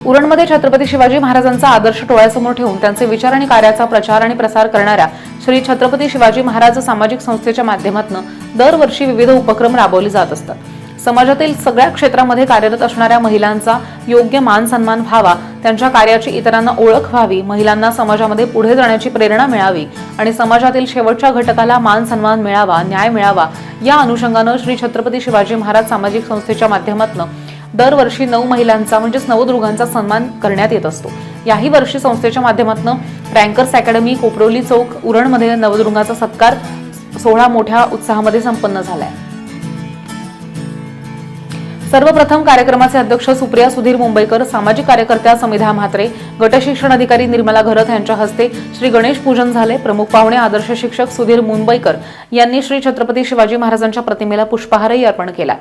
उरणमध्ये छत्रपती शिवाजी महाराजांचा आदर्श डोळ्यासमोर ठेवून त्यांचे विचार आणि कार्याचा प्रचार आणि प्रसार करणाऱ्या श्री छत्रपती शिवाजी महाराज सामाजिक संस्थेच्या माध्यमातून दरवर्षी विविध उपक्रम राबवले जात असतात. समाजातील सगळ्या क्षेत्रामध्ये कार्यरत असणाऱ्या महिलांचा योग्य मान सन्मान व्हावा त्यांच्या कार्याची इतरांना ओळख व्हावी महिलांना समाजामध्ये पुढे जाण्याची प्रेरणा मिळावी आणि समाजातील शेवटच्या घटकाला मान सन्मान मिळावा न्याय मिळावा या अनुषंगानं श्री छत्रपती शिवाजी महाराज सामाजिक संस्थेच्या माध्यमातून दरवर्षी नऊ महिलांचा म्हणजेच नवदुर्गांचा सन्मान करण्यात येत असतो. याही वर्षी संस्थेच्या माध्यमातून रँकर्स अकॅडमी कोपरोली चौक उरणमध्ये नवदुर्गाचा सत्कार सोहळा मोठ्या उत्साहामध्ये संपन्न झालाय. सर्वप्रथम कार्यक्रमाचे अध्यक्ष सुप्रिया सुधीर मुंबईकर सामाजिक कार्यकर्त्या समिधा म्हात्रे गटशिक्षण अधिकारी निर्मला घरत यांच्या हस्ते श्री गणेश पूजन झाले. प्रमुख पाहुणे आदर्श शिक्षक सुधीर मुंबईकर यांनी श्री छत्रपती शिवाजी महाराजांच्या प्रतिमेला पुष्पहारही अर्पण केला.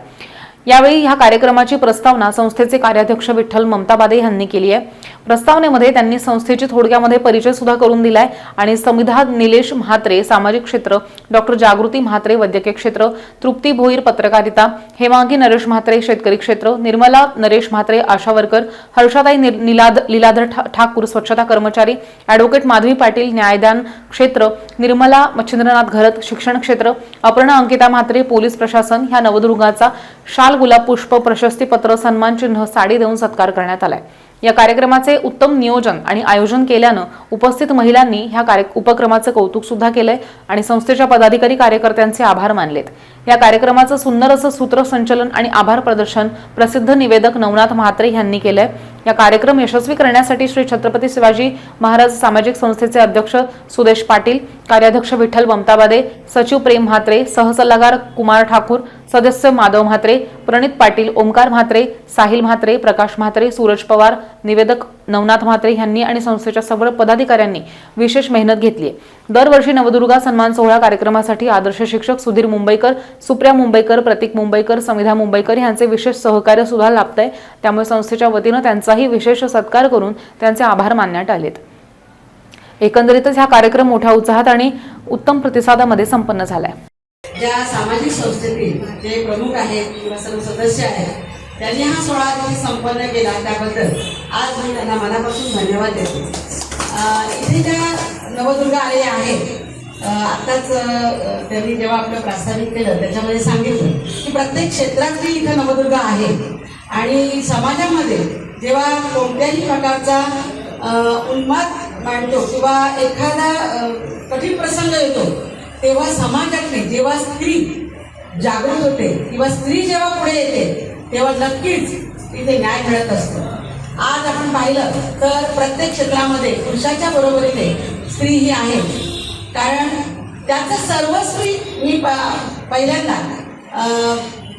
यावेळी ह्या कार्यक्रमाची प्रस्तावना संस्थेचे कार्याध्यक्ष विठ्ठल ममताबादे यांनी केली आहे. प्रस्तावनेमध्ये त्यांनी संस्थेची थोडक्यामध्ये परिचय सुद्धा करून दिलाय आणि संविधा निलेश म्हात्रे सामाजिक क्षेत्र डॉक्टर जागृती म्हात्रे वैद्यकीय क्षेत्र तृप्ती भोईर पत्रकारिता हेमांगी नरेश म्हात्रे शेतकरी क्षेत्र निर्मला नरेश म्हात्रे आशा वर्कर हर्षाताई निर- निलाद लीलाधर ठा- ठाकूर स्वच्छता कर्मचारी अॅडव्होकेट माधवी पाटील न्यायदान क्षेत्र निर्मला मच्छिंद्रनाथ घरत शिक्षण क्षेत्र अपर्णा अंकिता म्हात्रे पोलीस प्रशासन ह्या नवदुर्गाचा शाल गुलाब पुष्प प्रशस्तीपत्र सन्मान चिन्ह साडी देऊन सत्कार करण्यात आलाय. या कार्यक्रमाचे उत्तम नियोजन आणि आयोजन केल्यानं उपस्थित महिलांनी ह्या कार्य उपक्रमाचं कौतुक सुद्धा केलंय आणि संस्थेच्या पदाधिकारी कार्यकर्त्यांचे आभार मानलेत. या कार्यक्रमाचं सुंदर असं सूत्रसंचलन आणि आभार प्रदर्शन प्रसिद्ध निवेदक नवनाथ म्हात्रे यांनी केलंय. या कार्यक्रम यशस्वी करण्यासाठी श्री छत्रपती शिवाजी महाराज सामाजिक संस्थेचे अध्यक्ष सुदेश पाटील कार्याध्यक्ष विठ्ठल ममताबादे सचिव प्रेम म्हात्रे सहसल्लागार कुमार ठाकूर सदस्य माधव म्हात्रे प्रणित पाटील ओमकार म्हात्रे साहिल म्हात्रे प्रकाश म्हात्रे सूरज पवार निवेदक नवनाथ म्हात्रे यांनी आणि संस्थेच्या सर्व पदाधिकाऱ्यांनी विशेष मेहनत घेतली आहे. दरवर्षी नवदुर्गा सन्मान सोहळा कार्यक्रमासाठी आदर्श शिक्षक सुधीर मुंबईकर सुप्रिया मुंबईकर प्रतीक मुंबईकर समिधा मुंबईकर यांचे विशेष सहकार्य सुद्धा लाभत आहे त्यामुळे संस्थेच्या वतीनं त्यांचाही विशेष सत्कार करून त्यांचे आभार मानण्यात आलेत. एकंदरीतच हा कार्यक्रम मोठ्या उत्साहात आणि उत्तम प्रतिसादामध्ये संपन्न झालाय. ज्या सामाजिक संस्थेतील जे प्रमुख आहेत किंवा सर्व सदस्य आहेत त्यांनी हा सोहळा संपन्न केला त्याबद्दल आज मी त्यांना मनापासून धन्यवाद देते. इथे ज्या नवदुर्गा आलेल्या आहेत आत्ताच त्यांनी जेव्हा आपलं प्रास्ताविक केलं त्याच्यामध्ये सांगितलं की प्रत्येक क्षेत्रातली इथं नवदुर्गा आहे. आणि समाजामध्ये जेव्हा कोणत्याही प्रकारचा उन्माद मांडतो किंवा एखादा कठीण प्रसंग येतो तेव्हा समाजातली जेव्हा स्त्री जागृत होते किंवा स्त्री जेव्हा पुढे येते तेव्हा नक्कीच तिथे न्याय मिळत असतो. आज आपण पाहिलं तर प्रत्येक क्षेत्रामध्ये पुरुषाच्या बरोबरीने स्त्री ही आहे. कारण त्याचं सर्वस्वी मी प- पहिल्यांदा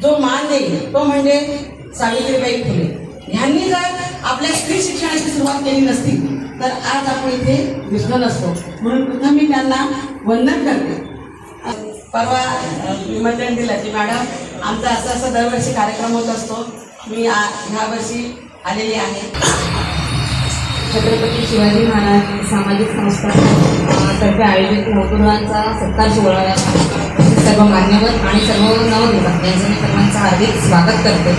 जो मान देईल तो म्हणजे सावित्रीबाई फुले. ह्यांनी जर आपल्या स्त्री शिक्षणाची सुरुवात केली नसती तर आज आपण इथे दिसलो नसतो. म्हणून प्रथम मी त्यांना वंदन करते. परवा निमंत्रण दिलं की मॅडम आमचा असा असा दरवर्षी कार्यक्रम होत असतो. मी ह्या वर्षी आलेली आहे. छत्रपती शिवाजी महाराज सामाजिक संस्था तर्फे आयोजित नवतुर्गांचा सत्कार सोहळा सर्व मान्यवर आणि सर्व नवदुर्गा यांचं मी सर्वांचं हार्दिक स्वागत करते.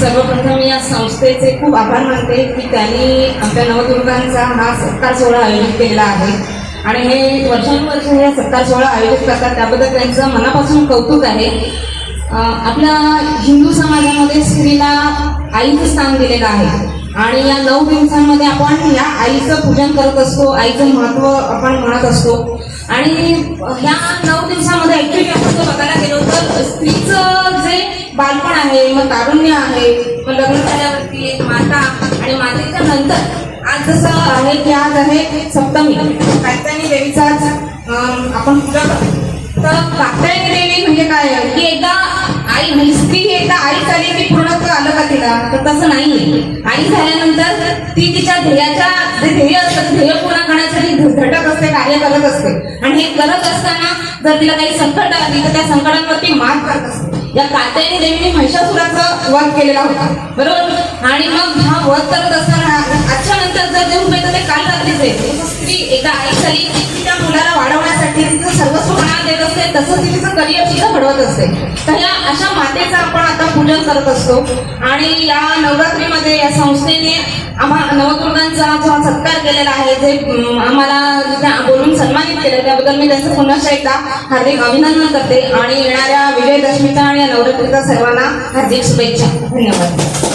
सर्वप्रथम या संस्थेचे खूप आभार मानते की त्यांनी आमच्या नवदुर्गांचा हा सत्कार सोहळा आयोजित केलेला आहे. आणि हे वर्षानुवर्ष हे सत्कार सोहळा आयोजित करतात त्याबद्दल त्यांचं मनापासून कौतुक आहे. आपल्या हिंदू समाजामध्ये स्त्रीला आईचं स्थान दिलेलं आहे. आणि या नऊ दिवसांमध्ये आपण या आईचं पूजन करत असतो आईचं महत्त्व आपण म्हणत असतो. आणि ह्या नऊ दिवसामध्ये ऍक्च्युली आपण जर बघायला गेलो तर स्त्रीचं जे बालपण आहे मग तारुण्य आहे मग लग्न झाल्यावरती एक माता आणि मातेच्या नंतर आज जसं आहे की आज आहे सप्तमी. कात्यायनी देवीचा आज आपण पूजा करतो. तर कात्यायनी देवी म्हणजे काय? की एकदा आई म्हणजे स्त्री एकदा आई चाली तसं नाही आई झाल्यानंतर ती तिच्या ध्येयाच्या जे ध्येय असतं ध्येय पूर्ण करण्यासाठी झटक असते कार्य करत असते. आणि हे करत असताना जर तिला काही संकट आली तर त्या संकटांवरती मात करत असते. या कात्यायनी देवीने महिषासुराचा वध केलेला होता. बरोबर? आणि मग हा वध करत असताना आजच्या नंतर जर जे उभे तर ते काल रात्रीचे. स्त्री एका आई झाली त्या तिच्या मुलाला वाढवणार तिचं सर्वस्व देत असते तसं तिचं करिअर सुद्धा घडवत असते तर या अशा मातेचं आपण आता पूजन करत असतो. आणि या नवरात्रीमध्ये या संस्थेने आम्हा नवदुर्गांचा जो सत्कार केलेला आहे. जे आम्हाला जिथे बोलून सन्मानित केलं त्याबद्दल मी त्यांचं पुन्हा एकदा हार्दिक अभिनंदन करते. आणि येणाऱ्या विजयदशमीचा आणि या नवरात्रीचा सर्वांना हार्दिक शुभेच्छा. धन्यवाद.